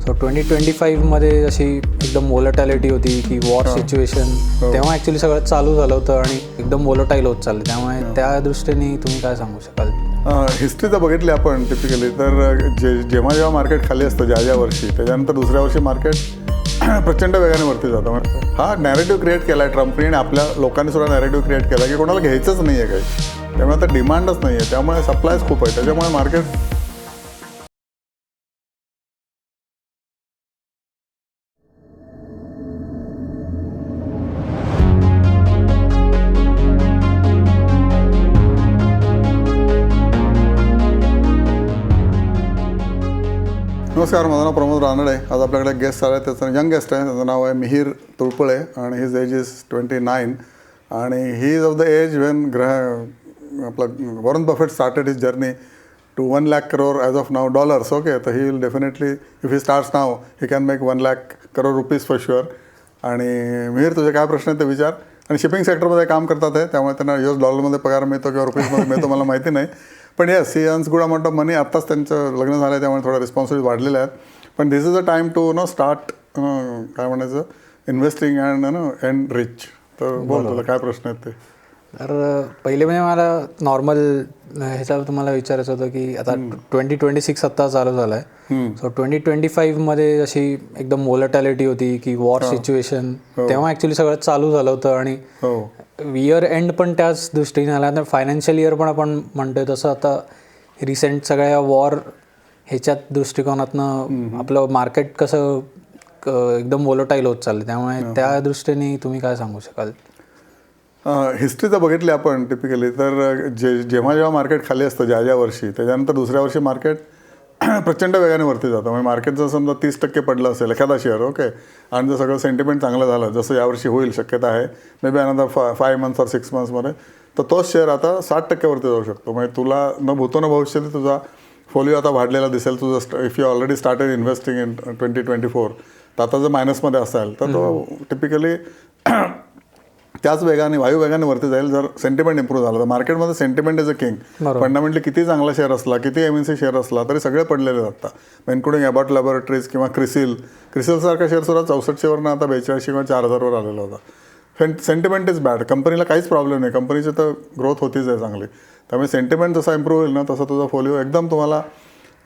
So twenty twenty फाईव्हमध्ये अशी एकदम वोलटॅलिटी होती की वॉर सिच्युएशन तेव्हा ऍक्च्युली सगळं चालू झालं होतं आणि एकदम वोलटाईल होत चाललं. त्यामुळे त्या दृष्टीने तुम्ही काय सांगू शकाल? हिस्ट्री जर बघितली आपण टिपिकली तर जे जेव्हा जेव्हा मार्केट खाली असतं ज्या ज्या वर्षी त्याच्यानंतर दुसऱ्या वर्षी मार्केट प्रचंड वेगाने वरती जातं. म्हणजे हा नॅरेटिव्ह क्रिएट केला आहे ट्रम्पनी आणि आपल्या लोकांनी सुद्धा नॅरेटिव्ह क्रिएट केला की कोणाला घ्यायचंच नाही आहे काही. त्यामुळे आता डिमांडच नाही आहे त्यामुळे सप्लायच खूप आहे त्याच्यामुळे मार्केट नमस्कार माझं नाव प्रमोद रानडे. आज आपल्याकडे गेस्ट आला आहे त्याचं यंग गेस्ट आहे. त्याचं नाव आहे मिहीर तुळपुळे आणि his age is twenty nine आणि he is of the age when ग्रह आपलं Warren Buffett started his journey to one lakh crore as of now dollars okay तर he will definitely if he starts now he can make one lakh crore rupees for sure आणि मिहीर तुझे काय प्रश्न आहेत ते विचार. आणि शिपिंग सेक्टरमध्ये काम करतात आहे त्यामुळे त्यांना यू डॉलरमध्ये पगार मिळतो किंवा रुपीजमध्ये मिळतो मला माहिती नाही. पण yes he earns good amount of money आत्ताच त्यांचं लग्न झालं आहे त्यामुळे थोडा रिस्पॉन्सिबिलिटी वाढलेल्या आहेत पण this is a time to know start काय म्हणायचं investing and no and rich तर बोल तुला काय प्रश्न आहेत ते? तर पहिले म्हणजे मला नॉर्मल ह्याच्यावर तुम्हाला विचारायचं होतं की आता ट्वेंटी ट्वेंटी सिक्स आत्ता चालू झालं आहे सो ट्वेंटी ट्वेंटी फाईव्हमध्ये अशी एकदम वोलटॅलिटी होती की वॉर सिच्युएशन तेव्हा ॲक्च्युली सगळं चालू झालं होतं आणि हो. इयर एंड पण त्याच दृष्टीने आला. तर फायनान्शियल इयर पण आपण म्हणतोय. तसं आता रिसेंट सगळ्या वॉर ह्याच्यात दृष्टिकोनातनं आपलं मार्केट कसं एकदम वोलटाईल होत चाललं त्यामुळे त्या दृष्टीने तुम्ही काय सांगू शकाल? हिस्ट्री जर बघितली आपण टिपिकली तर जे जेव्हा जेव्हा मार्केट खाली असतं ज्या ज्या वर्षी त्याच्यानंतर दुसऱ्या वर्षी मार्केट प्रचंड वेगाने वरती जातं. म्हणजे मार्केट जर समजा तीस टक्के पडलं असेल एखादा शेअर ओके आणि जर सगळं सेंटिमेंट चांगलं झालं जसं यावर्षी होईल शक्यता आहे मे बी अनदर फा फाय मंथ्स ऑर सिक्स मंथ्समध्ये तर तोच शेअर आता साठ टक्क्यावरती जाऊ शकतो. म्हणजे तुला न भूतो न भविष्यात तुझा फोलिओ आता वाढलेला दिसेल. तुझं if you already started investing in twenty twenty four तर आता जर मायनसमध्ये असाल तर तो टिपिकली त्याच वेगाने वायू वेगाने वरती जाईल जर सेंटिमेंट इम्प्रूव्ह झालं. तर मार्केटमध्ये sentiment is a king fundamentally किती चांगला शेअर असला किती एम एन सी शेअर असला तरी सगळे पडलेले जातात इन्क्लुडिंग अबाउट लॅबोरेटरीज किंवा क्रिसिल क्रिसिलसारखा शेअर सुद्धा चौसष्टशेवरनं आता बेचाळीसशे किंवा चार हजारवर आलेला होता. सेंटिमेंट इज बॅड कंपनीला काहीच प्रॉब्लेम नाही. कंपनीची तर ग्रोथ होतीच आहे चांगली. त्यामुळे सेंटिमेंट जसा इम्प्रूव्ह होईल ना तसा तुझा फोलिओ एकदम तुम्हाला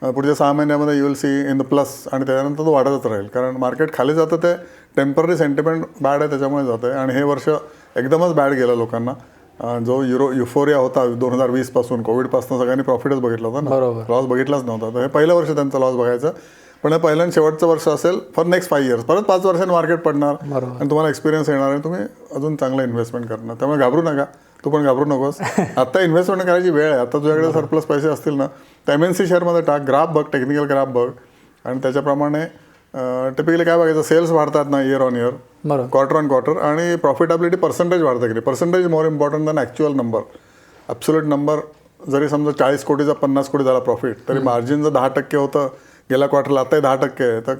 पुढच्या सहा महिन्यामध्ये you will see in the plus आणि त्याच्यानंतर तो वाढतच राहील. कारण मार्केट खाली जातं ते टेंपररी सेंटिमेंट बॅड आहे त्याच्यामुळे जातं आहे. आणि हे वर्ष एकदमच बॅड गेलं लोकांना. जो युरो युफोरिया होता दोन हजार वीसपासून कोविडपासून सगळ्यांनी प्रॉफिटच बघितलं होतं ना. लॉस बघितलाच नव्हता. तर हे पहिलं वर्ष त्यांचा लॉस बघायचं. पण हे पहिलं शेवटचं वर्ष असेल फॉर नेक्स्ट फाईव्ह इयर्स परत पाच वर्षांनी मार्केट पडणार. आणि तुम्हाला एक्सपिरियन्स येणार आणि तुम्ही अजून चांगलं इन्व्हेस्टमेंट करणार. त्यामुळे घाबरू नका. तू पण घाबरू नकोस. आता इन्व्हेस्टमेंट करायची वेळ आहे. आता तुझ्याकडे सरप्लस पैसे असतील ना तर एम एन सी शेअरमध्ये टाक. ग्राफ बघ टेक्निकल ग्राफ बघ. आणि त्याच्याप्रमाणे टिपिकली काय बघायचं सेल्स वाढतात ना इयर ऑन इयर बरोबर. क्वार्टर ऑन क्वार्टर आणि प्रॉफिटेबिलिटी पर्सेंटेज वाढतं की percentage more important than actual number absolute number जरी समजा चाळीस कोटीचा पन्नास कोटी झाला प्रॉफिट तरी मार्जिन जर दहा टक्के होतं गेल्या क्वार्टरला आताही दहा टक्के आहे तर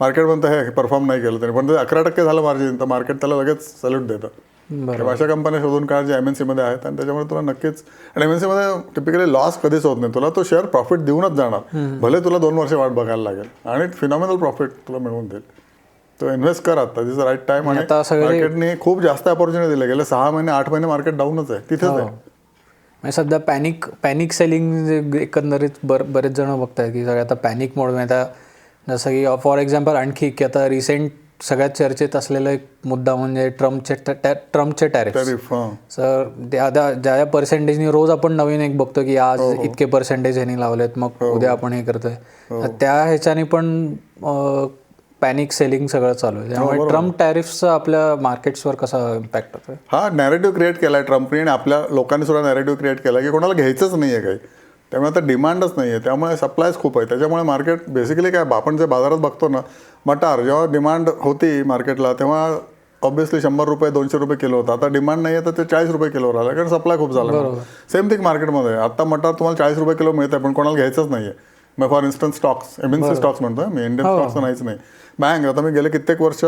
मार्केट म्हणतं हे परफॉर्म नाही केलं तरी. पण ते अकरा टक्के झालं मार्जिन तर मार्केट त्याला लगेच सल्यूट देतं. बरोबर. अशा कंपन्या शोधून काढ ज्या एम एन सीमध्ये आहेत आणि त्याच्यामुळे तुला नक्कीच आणि एम एन सीमध्ये टिपिकली लॉस कधीच होत नाही. तुला तो शेअर प्रॉफिट देऊनच जाणार. भले तुला दोन वर्ष वाट बघायला लागेल. आणि फिनॉमिनल प्रॉफिट तुला मिळवून देईल. तो इन्व्हेस्ट कर आता. दिस राईट टाइम आणि मार्केटने खूप जास्त अपॉर्च्युनिटी दिले. गेले सहा महिने आठ महिने मार्केट डाऊनच आहे. तिथेच आहे. म्हणजे सध्या पॅनिक पॅनिक सेलिंग एकंदरीत बर बरेच जण बघतायत की सगळे आता पॅनिक मोड आता जसं की फॉर एक्झाम्पल आणखी की आता रिसेंट सगळ्यात चर्चेत असलेला एक मुद्दा म्हणजे ट्रम्पचे ट्रम्पचे टॅरिफ हां. सर त्या ज्या ज्या पर्सेंटेजनी रोज आपण नवीन एक बघतो की आज इतके पर्सेंटेज ह्यांनी लावलेत मग उद्या आपण हे करतोय. त्या ह्याच्याने पण पॅनिक सेलिंग सगळं चालू आहे. त्यामुळे ट्रम्प टॅरिफचा आपल्या मार्केट्सवर कसा इम्पॅक्ट होतोय? हा नॅरेटिव्ह क्रिएट केला आहे ट्रम्पनी आणि आपल्या लोकांनी सुद्धा नॅरेटिव्ह क्रिएट केला की कोणाला घ्यायचंच नाही आहे काही. त्यामुळे आता डिमांडच नाही आहे त्यामुळे सप्लायच खूप आहे त्याच्यामुळे मार्केट बेसिकली काय आपण जे बाजारात बघतो ना मटार जेव्हा डिमांड होती मार्केटला तेव्हा ऑब्व्हियसली शंभर रुपये दोनशे रुपये किलो होता. आता डिमांड नाही आहे तर ते चाळीस रुपये किलोवर आलं कारण सप्लाय खूप झाला सेम थिंग मार्केटमध्ये. आता मटार तुम्हाला चाळीस रुपये किलो मिळत आहे पण कोणाला घ्यायचंच नाही आहे मग for instance stocks M N C stocks म्हणतो मी इंडियन स्टॉक्स नाहीच नाही बँक आता मी गेले कित्येक वर्ष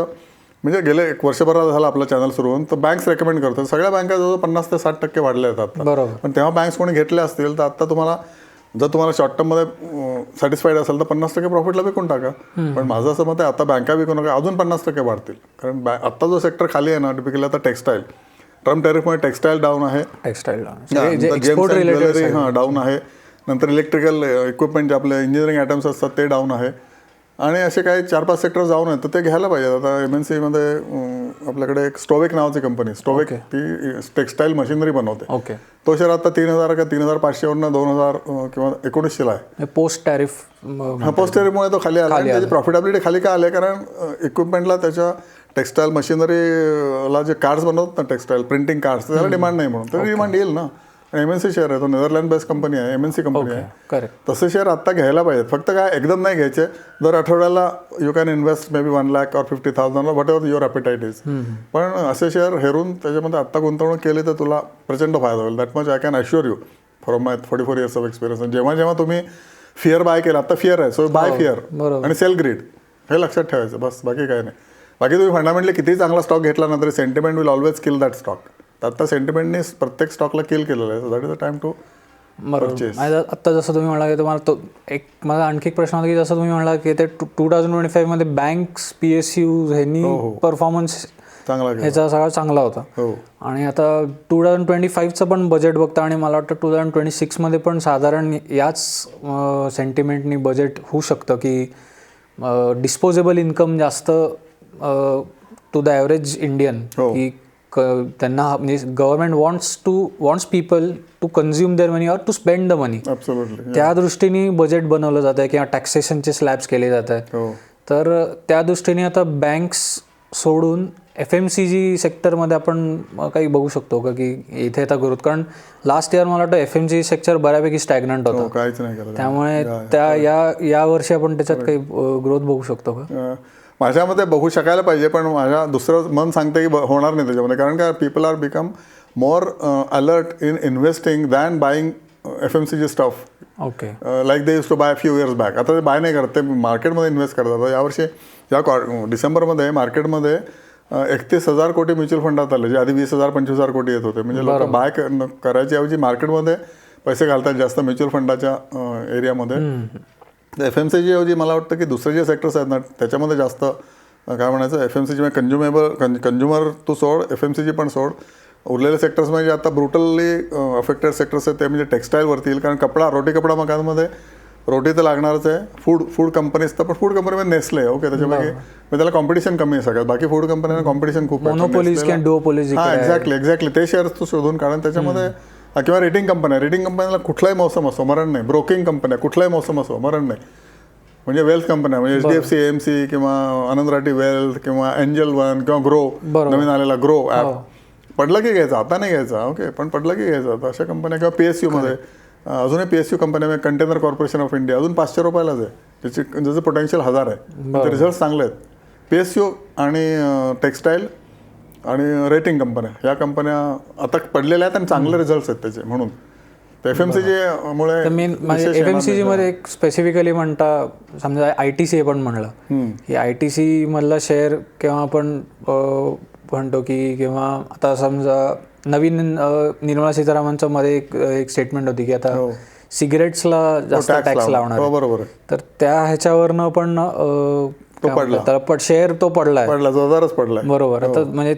म्हणजे गेले एक वर्षभरात झालं आपलं चॅनल सुरू होऊन तर बँक्स रेकमेंड करतात. सगळ्या बँका जवळ पन्नास ते साठ टक्के वाढल्या आहेत आता. बरोबर. पण तेव्हा बँक्स कोणी घेतल्या असतील तर आता तुम्हाला जर तुम्हाला शॉर्ट टर्ममध्ये सॅटिस्फाईड असेल तर पन्नास टक्के प्रॉफिटला विकून टाका. पण माझं असं मत आहे आता बँका विकू नका अजून पन्नास टक्के वाढतील. कारण बॅ आता जो सेक्टर खाली आहे ना टिपिकली आता टेक्स्टाईल ट्रम्प टॅरिफमुळे टेक्स्टाईल डाऊन आहे. टेक्सटाईल हां डाऊन आहे. नंतर इलेक्ट्रिकल इक्विपमेंट जे आपले इंजिनिअरिंग आयटम्स असतात ते डाऊन आहे. आणि असे काही चार पाच सेक्टर जाऊन आहेत तर ते घ्यायला पाहिजे आता एम एन सीमध्ये आपल्याकडे एक स्टोवेक नावाची कंपनी स्टोवेक ती टेक्स्टाईल मशिनरी बनवते. ओके तो शेअर आता तीन हजार का तीन हजार पाचशेवरनं दोन हजार किंवा एकोणीसशेला आहे. पोस्ट टॅरिफ हा पोस्टरीमुळे तो खाली आला त्याची प्रॉफिटेबिलिटी खाली का आले? कारण इक्विपमेंटला त्याच्या टेक्स्टाईल मशिनरीला जे कार्ड्स बनवतात ना टेक्स्टाईल प्रिंटिंग कार्ड्स त्याला डिमांड नाही म्हणून. तर डिमांड येईल ना. एम एन सी शेअर आहे तो नेदरलँड बेस्ड कंपनी आहे एम एन सी कंपनी आहे. करेक्ट तसे शेअर आत्ता घ्यायला पाहिजेत. फक्त काय एकदम नाही घ्यायचे. दर आठवड्याला you can invest maybe one lakh or fifty thousand whatever your appetite is पण असे शेअर हेरून त्याच्यामध्ये आत्ता गुंतवणूक केली तर तुला प्रचंड फायदा होईल. That much I can assure you from my forty four years of experience जेव्हा जेव्हा तुम्ही फिअर बाय केला आता फिअर आहे. So buy fear. आणि सेल ग्रीड हे लक्षात ठेवायचं. बस बाकी काय नाही. बाकी तुम्ही फंडामेंटली किती चांगला स्टॉक घेतला ना तरी sentiment will always kill that stock आता सेंटिमेंटने प्रत्येक स्टॉकला किल केलेलं आहे that is the time to आणि आत्ता जसं तुम्ही म्हणला की तुम्हाला तो एक माझा आणखी एक प्रश्न होता की जसं तुम्ही म्हणला की ते टू थाउजंड ट्वेंटी फाईव्हमध्ये बँक्स पी एस यू ह्यांनी परफॉर्मन्स चांगला केला. ह्याचा सगळा चांगला होता. हो. आणि आता टू थाउजंड ट्वेंटी फाईव्हचं पण बजेट बघता आणि मला वाटतं टू थाउजंड ट्वेंटी सिक्समध्ये पण साधारण याच सेंटिमेंटनी बजेट होऊ शकतं की डिस्पोजेबल इन्कम जास्त टू द ॲव्हरेज इंडियन हो. की क त्यांना म्हणजे government wants to wants people to consume their money or to spend the money त्या दृष्टीने बजेट बनवलं जात आहे किंवा टॅक्सेशनचे स्लॅब्स केले जात आहेत हो. तर त्या दृष्टीने आता बँक्स सोडून एफ एम सी जी सेक्टरमध्ये आपण काही बघू शकतो का? की इथे आता ग्रोथ कारण लास्ट इयर मला वाटतं एफ एम सी सेक्टर बऱ्यापैकी स्टॅग्नंट हो होतं. त्यामुळे त्या या या वर्षी आपण त्याच्यात काही ग्रोथ बघू शकतो का? माझ्या मते बघू शकायला पाहिजे पण माझ्या दुसरं मन सांगते की होणार नाही त्याच्यामध्ये. कारण काय people are become more alert in investing than buying F M C G stuff okay like they used to buy few years back आता ते बाय नाही करत ते मार्केटमध्ये इन्व्हेस्ट करतात. यावर्षी या क्वा डिसेंबरमध्ये मार्केटमध्ये एकतीस हजार कोटी म्युच्युअल फंडात आले जे आधी वीस हजार पंचवीस हजार कोटी येत होते. म्हणजे लोक बाय करायच्या ऐवजी मार्केटमध्ये पैसे घालतात जास्त म्युच्युअल फंडाच्या एरियामध्ये एफ एम सी जी ऐवजी मला वाटतं की दुसरे जे सेक्टर्स आहेत ना त्याच्यामध्ये जास्त काय म्हणायचं एफ एम सी जी म्हणजे कंझ्युमेबल कंझ्युमर तू सोड एफ एम सी जी पण सोड. उरलेले सेक्टर्स म्हणजे आता ब्रुटली अफेक्टेड सेक्टर्स आहेत ते म्हणजे टेक्स्टाईल येईल. कारण कपडा रोटी कपडा मकानमध्ये रोटी तर लागणारच आहे. फूड फूड कंपनीज तर पण फूड कंपनीमध्ये नेसले ओके त्याच्यापैकी. मग त्याला कॉम्पिटिशन कमी आहे सगळ्यात. बाकी फूड कंपन्यांना कॉम्पिटिशन खूप हा एक्झॅक्टली एक्झॅक्टली ते शेअर्स तू शोधून कारण त्याच्यामध्ये किंवा रेटिंग कंपन्या रेटिंग कंपनीला कुठलाही मौसम असो मरण नाही. ब्रोकिंग कंपन्या कुठलाही मौसम असो मरण नाही. म्हणजे वेल्थ कंपन्या म्हणजे H D F C M C किंवा आनंद राठी वेल्थ किंवा एंजल वन किंवा ग्रो. नवीन आलेला ग्रो ॲप पडलं की घ्यायचा. आता नाही घ्यायचा. ओके पण पडलं की घ्यायचा. आता अशा कंपन्या किंवा पी एस यूमध्ये अजूनही पी एस यू कंपन्या कंटेनर कॉर्पोरेशन ऑफ इंडिया अजून पाचशे रुपयालाच आहे. त्याची त्याचं पोटेन्शियल हजार आहे. रिझल्ट चांगले आहेत. पी एस यू आणि टेक्स्टाईल आणि रेटिंग कंपन्या या कंपन्या आता पडलेल्या आहेत आणि चांगले रिझल्ट आहेत त्याचे म्हणून एफ एम सी मुळे म्हणजे विशेष एफ एम सी नाही. जीमध्ये एक स्पेसिफिकली म्हणता समजा आय टी सी पण म्हणलं की आय टी सी मधला शेअर किंवा आपण म्हणतो की किंवा आता समजा नवीन निर्मला सीतारामनच्या मध्ये एक एक स्टेटमेंट होती की आता हो. सिगरेट्सला जास्त टॅक्स लावणार. हो आहे. बरोबर तर त्या ह्याच्यावरनं पण पडला. शेअर तो पडलाय पडला जोरदारच पडलाय बरोबर आता म्हणजे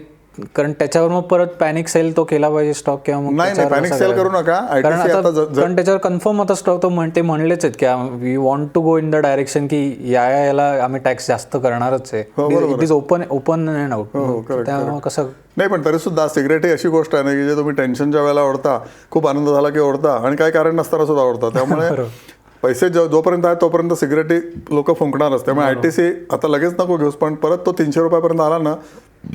कारण त्याच्यावर मग परत पॅनिक सेल तो केला पाहिजे स्टॉक किंवा मग नाही त्याच्यावर पॅनिक सेल. करू नका. कारण आता आता ज- ज- कारण त्याच्यावर कन्फर्म आता स्टॉक तो म्हण ते म्हणलेच आहेत की we want to go in the direction की या या याला आम्ही टॅक्स जास्त करणारच आहे. It is open open and out correct, त्यामुळे कसं नाही पण तरी सुद्धा सिगरेट ही अशी गोष्ट आहे ना की जे तुम्ही टेन्शनच्या वेळेला ओढता खूप आनंद झाला की ओढता आणि काही कारण नसताना सुद्धा ओढता. त्यामुळे पैसे जो जोपर्यंत आहेत तोपर्यंत सिगरेटी लोक फुंकणारच. त्यामुळे आय टी सी आता लगेच नको घेऊस पण परत तो तीनशे रुपयापर्यंत आला ना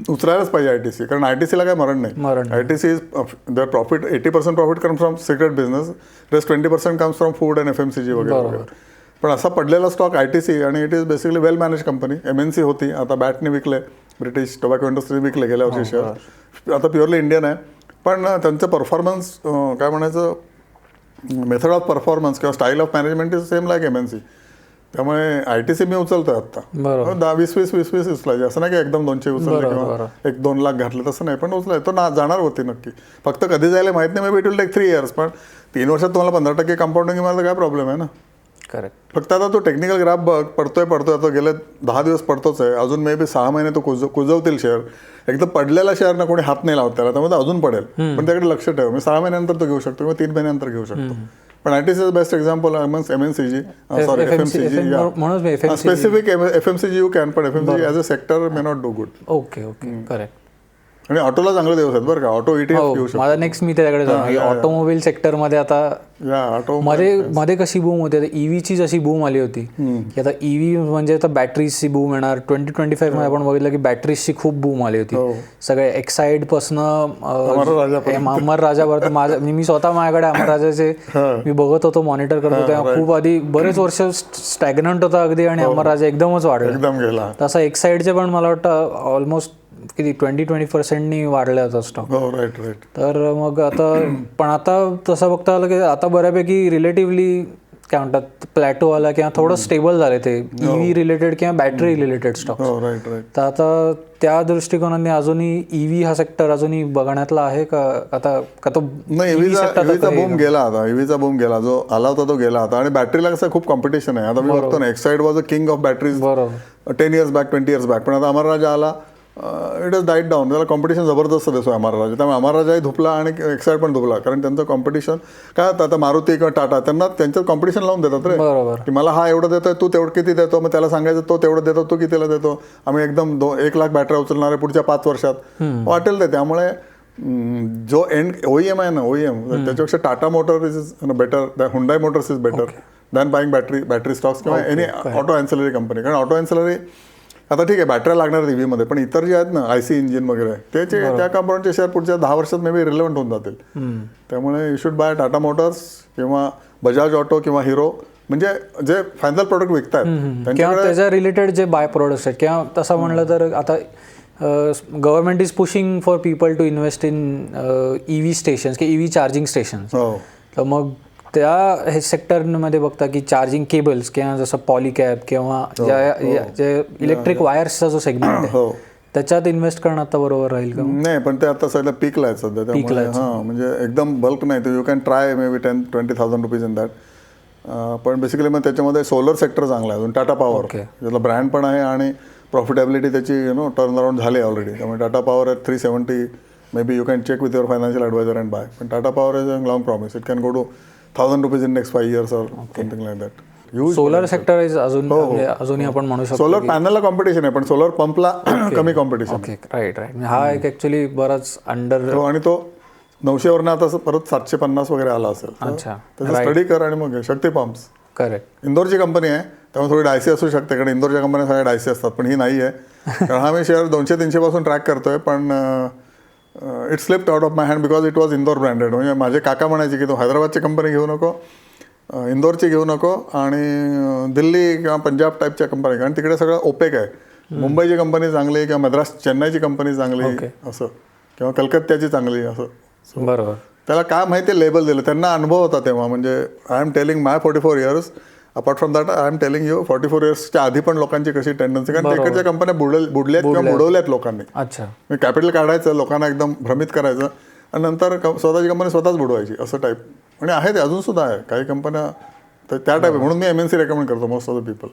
उचलायलाच पाहिजे आय टी सी कारण आय टी सीला काही मरण नाही. मरण I T C is their profit eighty percent profit comes from cigarette business rest twenty percent comes from food and F M C G वगैरे वगैरे. पण असा पडलेला स्टॉक आय टी सी आणि it is basically well manage company M N C होती आता बॅटने विकले British tobacco industry विकले गेल्या वर्षी शेअर आता प्युअरली इंडियन आहे. पण त्यांचं परफॉर्मन्स काय म्हणायचं मेथड ऑफ परफॉर्मन्स किंवा style of management is same like M N C त्यामुळे आय टी सी मी उचलतोय आता दहा वीस वीस वीस वीस उचलायचे. असं नाही की एकदम दोनशे उचलले किंवा एक दोन लाख घातले तसं नाही. पण उचलाय. तो ना जाणार होती नक्की. फक्त कधी जायला माहीत नाही मे भेटूल टेक थ्री इयर्स पण तीन वर्षात तुम्हाला पंधरा टक्के कंपाऊंडिंग मला काय प्रॉब्लेम आहे ना? करेक्ट फक्त आता तो टेक्निकल ग्राफ बघ. पडतोय पडतोय. आता गेले दहा दिवस पडतोच आहे. अजून मे बी सहा महिने तो कुज कुजवतील शेअर एकदम पडलेला शेअर ना कोणी हात नाही लावत त्याला. त्यामुळे अजून पडेल. पण त्याकडे लक्ष ठेव. मी सहा महिन्यानंतर तो घेऊ शकतो किंवा तीन महिन्यानंतर घेऊ शकतो. But it is the best example amongst MNCG. Uh, sorry, FMCG. FMCG yeah. FMCG. Uh, specific FMCG you can, but FMCG as a sector may not do good. Okay, okay, hmm. correct. आणि ऑटोला चांगले दिवस आहेत बरं का. Auto इटी हो माझा next मी त्याच्याकडे जाणार. ऑटोमोबाईल सेक्टरमध्ये आता मध्ये मध्ये कशी बूम होती? ईव्हीची जशी बूम आली होती की आता ईव्ही म्हणजे आता बॅटरीजची बूम येणार. ट्वेंटी ट्वेंटी फाईव्हमध्ये आपण बघितलं की बॅटरीजची खूप बूम आली होती. हो. सगळे एक्साईड पासन अमर राजापर्यंत माझं मी स्वतः माझ्याकडे अमर राजाचे मी बघत होतो मॉनिटर करत होतो. खूप आधी बरेच वर्ष स्टॅग्नंट होता अगदी आणि अमर राजा एकदमच वाढला. तसा एक्साईडचे पण मला वाटतं ऑलमोस्ट किती ट्वेंटी ट्वेंटी पर्सेंटनी वाढला होता स्टॉक हो राईट राईट तर मग आता पण आता तसं बघता आलं की आता बऱ्यापैकी रिलेटिव्हली काय म्हणतात प्लॅटो आला किंवा थोडं स्टेबल झाले ते ईव्ही रिलेटेड किंवा बॅटरी रिलेटेड स्टॉक हो राईट राईट तर आता त्या दृष्टिकोनाने अजूनही ईव्ही हा सेक्टर अजूनही बघण्यातला आहे का? आता का तो आता इव्हीचा काही- बूम गेला आता. इव्हीचा बूम गेला. जो आला होता तो गेला आता आणि बॅटरीला कसं खूप कॉम्पिटिशन आहे. आता मी बघतो ना Exide was a king of batteries बरोबर. Ten years back twenty years back पण आता अमर राजा आला. इट इज डाईट डाऊन त्याला कॉम्पिटिशन जबरदस्त दिसतो अमर राजा. त्यामुळे अमर राजाही धुपला आणि एक्साइड पण धुपला. कारण त्यांचं कॉम्पिटिशन काय होतं आता मारुती किंवा टाटा त्यांना त्यांच्यात कॉम्पिटिशन लावून देतात रे. बरोबर. की मला हा एवढं देतोय तू तेवढं किती देतो? मग त्याला सांगायचं तो तेवढं देतो तू कितीला देतो? आम्ही एकदम दो एक लाख बॅटरी उचलणार आहे पुढच्या पाच वर्षात. वाटेल ते त्यामुळे जो एंड ओईएम आहे ना ओईएम त्याच्यापेक्षा Tata Motor is better Hyundai Motors is better than buying battery battery stocks किंवा एनी ऑटो अँसलरी कंपनी कारण ऑटो अँसलरी आता ठीक आहे बॅटऱ्या लागणार आहेत EV मध्ये पण इतर जे आहेत ना आय सी इंजिन वगैरे त्याचे त्या कंपनीचे शेअर पुढच्या दहा वर्षात मे बी रिलेव्हंट होऊन जातील. त्यामुळे you should buy Tata Motors किंवा बजाज ऑटो किंवा हिरो म्हणजे जे फायनल प्रोडक्ट विकतात किंवा त्याच्या रिलेटेड जे बाय प्रोडक्ट्स आहेत किंवा तसं म्हणलं तर आता government is pushing for people to invest in EV stations की ईव्ही चार्जिंग स्टेशन्स तर मग त्या हे सेक्टरमध्ये बघता की चार्जिंग केबल्स किंवा जसं पॉलिकॅब किंवा ज्या या- जे इलेक्ट्रिक वायर्सचा जो सेगमेंट आहे हो. त्याच्यात इन्व्हेस्ट करणं आता बरोबर राहील का नाही पण ते आता सध्या पीकला आहे सध्या त्यामुळे हां म्हणजे एकदम बल्क नाही तर you can try maybe ten twenty thousand rupees in that पण बेसिकली मग त्याच्यामध्ये सोलर सेक्टर चांगला आहे अजून टाटा पॉवर. त्याला ब्रँड पण आहे आणि प्रॉफिटेबिलिटी त्याची यु नो टर्न अराउंड झाली ऑलरेडी त्यामुळे टाटा पॉवर आहे three seventy maybe you can check with your financial advisor and buy पण Tata Power is a long promise it can go to thousand rupees in next five years or something like that use solar sector is अजून म्हणजे अजूनही आपण म्हणू शकतो solar पॅनलला competition आहे पण सोलर पंपला कमी कॉम्पिटिशन ओके राईट राईट हा एक ऍक्च्युली बराच अंडर हो आणि तो नऊशेवरनं आता असं परत सातशे पन्नास वगैरे आला असेल अच्छा. त्याचा स्टडी कर आणि मग. शक्ती पंप्स करेक्ट इंदोरची कंपनी आहे त्यामुळे थोडी डायसी असू शकते कारण इंदोरच्या कंपन्या सगळ्या डायसी असतात पण ही नाही आहे. कारण हा मी शेअर दोनशे तीनशे पासून ट्रॅक करतोय पण it slipped out of my hand because it was Indore branded म्हणजे माझे काका म्हणायचे की तू हैदराबादची कंपनी घेऊ नको अं, इंदोरची घेऊ नको आणि अं, दिल्ली किंवा पंजाब टाईपच्या कंपनी कारण तिकडे सगळं ओपेक आहे. मुंबईची कंपनी चांगली किंवा मद्रास चेन्नईची कंपनी चांगली. असं. किंवा कलकत्त्याची चांगली असं. बरोबर. त्याला काय माहिती लेबल दिलं. त्यांना अनुभव होता तेव्हा. म्हणजे I am telling my forty four years apart from that I am telling you forty four इयर्सच्या आधी पण लोकांची कशी टेंडन्सी कारण तिकडच्या कंपन्या बुडल बुडल्यात किंवा बुडवल्यात लोकांनी. अच्छा. मी कॅपिटल काढायचं लोकांना एकदम भ्रमित करायचं आणि नंतर स्वतःची कंपनी स्वतःच बुडवायची असं टाईप आणि आहे ते अजून सुद्धा आहे. काही कंपन्या तर त्या टाईप म्हणून मी एम एन सी रेकमेंड करतो मोस्ट ऑफ द पीपल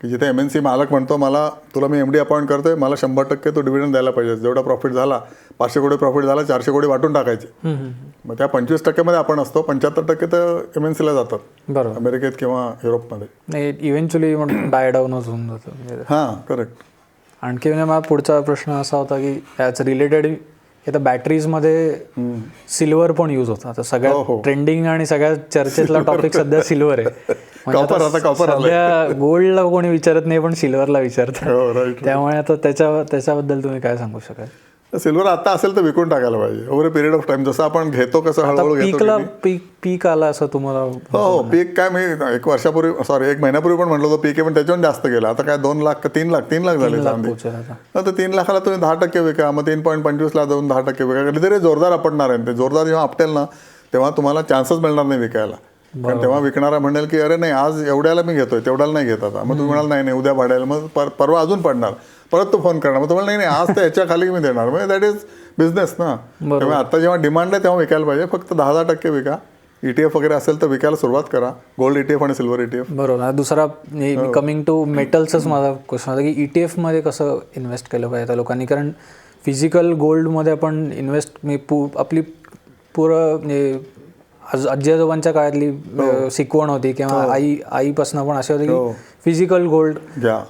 की जिथे एम एन सी मालक म्हणतो मला तुला मी एम डी अपॉइंट करतोय मला शंभर टक्के तो डिव्हिडंड द्यायला पाहिजे. जेवढा प्रॉफिट झाला पाचशे कोटी प्रॉफिट झाला चारशे कोटी वाटून टाकायचे. मग त्या पंचवीस टक्क्यामध्ये आपण असतो पंच्याहत्तर टक्के तर एम एन सीला जातात. बरोबर. अमेरिकेत किंवा युरोपमध्ये. नाही इव्हेंच्युअली डाय डाऊनच होऊन जातं. हां करेक्ट आणखी म्हणजे माझा पुढचा प्रश्न असा होता की याच रिलेटेड आता बॅटरीजमध्ये सिल्वर पण यूज होता. आता हो, सगळ्यात हो. ट्रेंडिंग आणि सगळ्यात चर्चेतला टॉपिक सध्या सिल्वर आहे. म्हणजे Copper, आता आलंय. सध्या गोल्डला कोणी विचारत नाही पण सिल्वरला विचारतात. हो त्यामुळे आता त्याच्या त्याच्याबद्दल तुम्ही काय सांगू शकाल? सिल्वर आता असेल तर विकून टाकायला पाहिजे. Over a period of time जसं आपण घेतो कसं हळूहळू पीकला पीक पीक आला असं तुम्हाला हो हो पीक काय मी एक वर्षापूर्वी सॉरी एक महिन्यापूर्वी पण म्हणलो होतो पीक आहे पण त्याच्याहून जास्त गेला. आता काय दोन लाख का तीन लाख तीन लाख झाले चांदी तर तीन लाखाला तुम्ही दहा टक्के विका मग तीन पॉईंट पंचवीसला जाऊन दहा टक्के विका. कधीतरी जोरदार आपटणार आहे ते जोरदार जेव्हा आपटेल ना तेव्हा तुम्हाला चान्सच मिळणार नाही विकायला. कारण तेव्हा विकणारा म्हणेल की अरे नाही आज एवढ्याला मी घेतोय तेवढ्याला नाही घेत आता. मग तुम्ही म्हणाल नाही नाही उद्या भाड्याला. मग पर- परवा अजून पडणार. परत तो फोन करणार. मग तुम्हाला नाही नाही आज तर याच्या खाली मी देणार. म्हणजे दॅट इज बिझनेस ना. त्यामुळे आता जेव्हा डिमांड आहे तेव्हा विकायला पाहिजे. फक्त दहा दहा टक्के विका. ईटीएफ वगैरे असेल तर विकायला सुरुवात करा. गोल्ड ईटीएफ आणि सिल्वर ईटीएफ बरोबर. आता दुसरा कमिंग टू मेटल्सच माझा क्वेश्चन होता की ई टी एफमध्ये कसं इन्व्हेस्ट केलं पाहिजे आता लोकांनी? कारण फिजिकल गोल्डमध्ये आपण इन्व्हेस्ट मी पू आपली पुरं म्हणजे आज आजी आजोबांच्या काळातली अं, शिकवण होती किंवा आई आईपासून पण असे होते की फिजिकल गोल्ड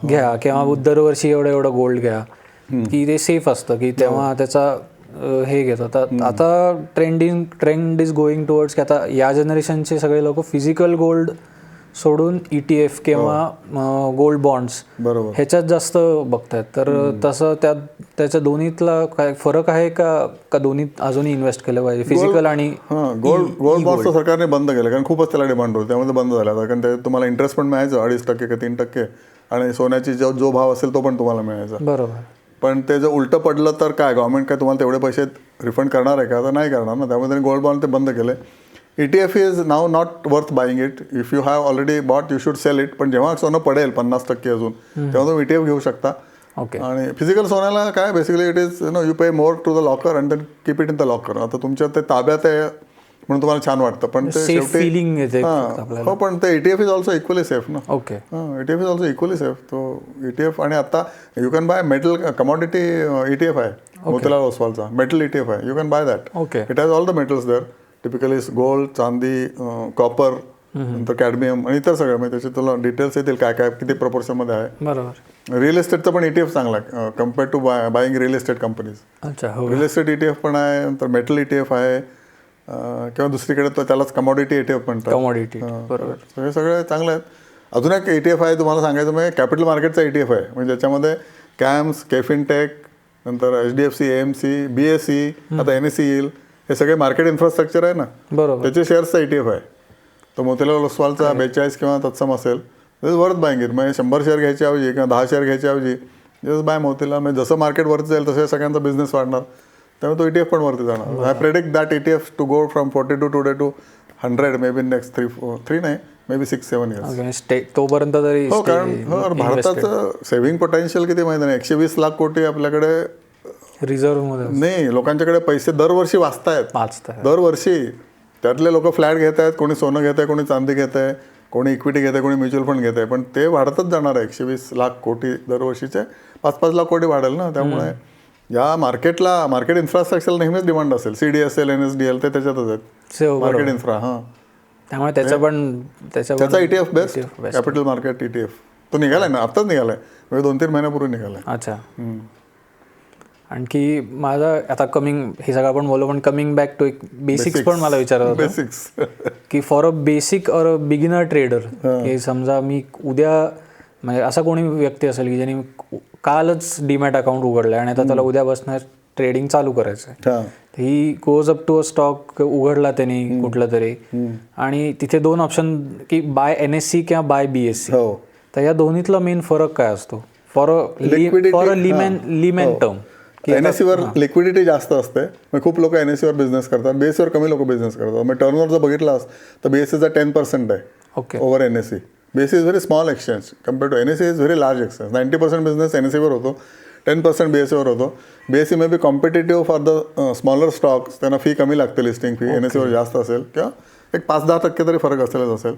घ्या. किंवा दरवर्षी एवढं एवढं गोल्ड घ्या. की ते सेफ असतं की तेव्हा त्याचा हे घेत. होता आता trending trend is going towards की आता या जनरेशनचे सगळे लोक फिजिकल गोल्ड सोडून ई टी एफ किंवा गोल्ड बॉन्ड्स बरोबर. ह्याच्यात जास्त बघतायत. तर तसं त्या त्याच्या दोन्हीतला काय फरक आहे का का दोन्हीत अजूनही इन्व्हेस्ट केलं पाहिजे? फिजिकल आणि हां गोल्ड गोल्ड बॉन्ड्स सरकारने बंद केलं कारण खूपच त्याला डिमांड होती त्यामुळे ते बंद झालं कारण ते तुम्हाला इंटरेस्ट पण मिळायचं अडीच टक्के का तीन टक्के आणि सोन्याची जो जो भाव असेल तो पण तुम्हाला मिळायचा. बरोबर. पण ते जर उलटं पडलं तर काय गव्हर्नमेंट काय तुम्हाला तेवढे पैसे रिफंड करणार आहे का? तर नाही करणार ना त्यामुळे त्यांनी गोल्ड बॉन्ड ते बंद केले. E T F is now not worth buying it if you have already bought you should sell it पण जेव्हा सोनं पडेल पन्नास टक्के अजून तेव्हा तुम्ही टी एफ घेऊ शकता. ओके आणि फिजिकल सोन्याला काय? Basically it is no you pay more to the locker and then keep it in the locker आता तुमच्या ते ताब्यात आहे म्हणून तुम्हाला छान वाटतं पण ते शेवटी हां. पण ते E T F is also equally safe ना okay F is also equally safe तो एफ आणि आता you can buy metal commodity F आहे. मोतीलाल ओसवालचा मेटल ई टी एफ आहे. You can buy that okay it has all the metals there typically gold चांदी copper नंतर cadmium आणि इतर सगळं. म्हणजे त्याचे तुला डिटेल्स येतील काय काय किती प्रपोर्शनमध्ये आहे. बरोबर. रिअल इस्टेटचं पण ई टी एफ चांगला आहे. Compare to buy buying real estate companies अच्छा real estate E T F पण आहे नंतर मेटल ई टी एफ आहे. किंवा दुसरीकडे तर त्यालाच कमॉडिटी ई टी एफ म्हणतात. कमोडिटी बरोबर. हे सगळे चांगले आहेत. अजून एक ई टी एफ आहे तुम्हाला सांगायचं म्हणजे कॅपिटल मार्केटचा ई टी एफ आहे. म्हणजे ज्याच्यामध्ये कॅम्स केफिन टेक नंतर H D F C M C B S C आता एन एस सी येईल. हे सगळे मार्केट इन्फ्रास्ट्रक्चर आहे ना. बरोबर. त्याचे शेअर्सचा ई टी एफ आहे. तो मोतीलाल ओसवालचा बेचाळीस किंवा तत्सम असेल दिस वर्थ बाईंग इट म्हणजे शंभर शेअर घ्यायची ऐवजी किंवा दहा शेअर घ्यायची ऐवजी जस्ट बाय मोतीला म्हणजे जसं मार्केट वरती जाईल तसं सगळ्यांचा बिझनेस वाढणार. त्यामुळे तो ई टी एफ पण वरती जाणार. I predict that E T F to go from forty two today to hundred may be next three three नाही मे बी सिक्स सेवन इयर्स तोपर्यंत तरी कारण हो, कारण भारताचं सेव्हिंग पोटेन्शियल किती माहिती नाही. एकशे वीस लाख कोटी आपल्याकडे रिझर्व्हमध्ये नाही लोकांच्याकडे पैसे दरवर्षी वाचतायत. तर दरवर्षी. त्यातले लोक फ्लॅट घेत आहेत कोणी सोनं घेत आहे कोणी चांदी घेत आहे कोणी इक्विटी घेत आहे कोणी म्युच्युअल फंड घेत आहे पण ते वाढतच जाणार आहे. एकशे वीस लाख कोटी दरवर्षीचे. पाच पाच लाख कोटी वाढेल ना त्यामुळे. या मार्केटला मार्केट इन्फ्रास्ट्रक्चरला नेहमीच डिमांड असेल. C D S L N S D L ते त्याच्यातच आहेत. हो, मार्केट इन्फ्रा हां. त्यामुळे त्याचं पण त्याचं ETF best. Capital market ETF तो निघालाय ना? आत्ताच निघालाय. म्हणजे दोन तीन महिन्यापूर्वी निघालाय. अच्छा. आणखी माझा आता कमिंग हे सगळं आपण बोललो पण कमिंग बॅक टू एक बेसिक्स पण मला विचारत होतं. बेसिक्स की फॉर अ बेसिक और अ बिगिनर ट्रेडर की समजा मी उद्या म्हणजे असा कोणी व्यक्ती असेल की ज्यांनी कालच डीमॅट अकाउंट उघडलं आणि आता त्याला उद्या बसणार ट्रेडिंग चालू करायचं आहे हां he goes up to a stock उघडला त्यांनी कुठलं तरी. आणि तिथे दोन ऑप्शन की बाय एन एस सी किंवा बाय बी एस सी हो. तर या दोन्हीतला मेन फरक काय असतो? For a for a layman layman term N S वर लिक्विडिटी जास्त असते मग खूप लोक एन एस वर बिझनेस करतात BSE वर कमी लोक बिझनेस करतात मग टर्नओव्हर जर बघितलास तर बीएससीचा टेन पर्सेंट आहे okay over N S C BSC is very small exchange compare to N S C is very large exchange ninety percent business N S सीवर होतो टेन पर्सेंट बी एस सीवर होतो B S C may be competitive for the smaller stocks त्यांना fee कमी लागते listing fee N S सीवर जास्त असेल किंवा एक पाच दहा टक्के तरी फरक असेलच असेल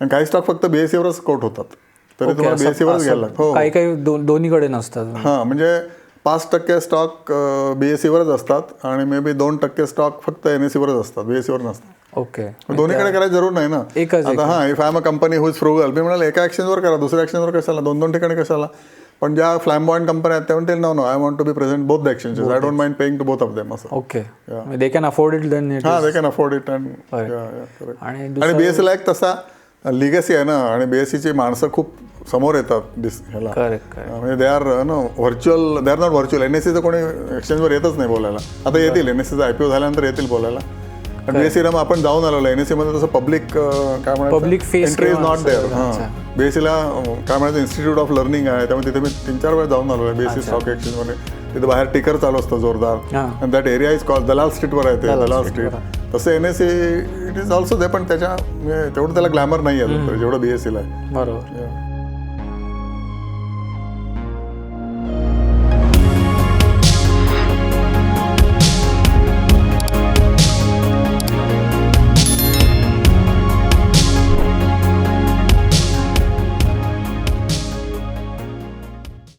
आणि काही स्टॉक फक्त बी एस सीवरच कोट होतात तरी तुम्हाला बी एस सीवरच घ्यायला लागतं हो काही काही दोन्हीकडे नसतात हां म्हणजे पाच टक्के स्टॉक बी एस सीवरच असतात आणि मे बी दोन टक्के स्टॉक फक्त एन एस सीवरच असतात बी एस सीवर नसतात. ओके दोन्हीकडे करायची जरूर नाही ना. एकच आता हां if I am a company whose frugal मी म्हणाल एका एक्सचेंजवर करा दुसऱ्या एक्सचेंजवर कशाला दोन दोन ठिकाणी कशाला. पण ज्या फ्लॅम्बॉइंट कंपन्या आहेत त्या म्हणतील no no I want to be present both the exchanges I don't mind paying to both of them असं. Okay they can afford it then हां they can afford it and आणि आणि बीएससीला एक तसा लिगसी आहे ना आणि बीएससीची माणसं खूप समोर येतात दिस ह्याला. करेक्ट म्हणजे they are no virtual they are not virtual N S सीचं कोणी एक्सचेंजवर येतच नाही बोलायला. आता येतील एन एस सीचा आयपीओ झाल्यानंतर येतील बोलायला. आणि बीएससी रम आपण जाऊन आलेलो एन एस सी मध्ये तसं पब्लिक काय म्हणायचं? Face entry is not there हां. बीएससीला काय म्हणायचं? इन्स्टिट्यूट ऑफ लर्निंग आहे. त्यामुळे तिथे मी तीन चार वेळा जाऊन आलो आहे. बीएससी स्टॉक एक्सचेंजमध्ये तिथे बाहेर टिकर चालू असतं जोरदार. हां. आणि दॅट एरिया इज कॉल दलाल स्ट्रीटवर आहे ते दलाल दलाल street स्ट्रीट तसं N S C it is also दे पण त्याच्या म्हणजे तेवढं त्याला ग्लॅमर नाही आहे जेवढं बी एस सीला आहे. बरोबर.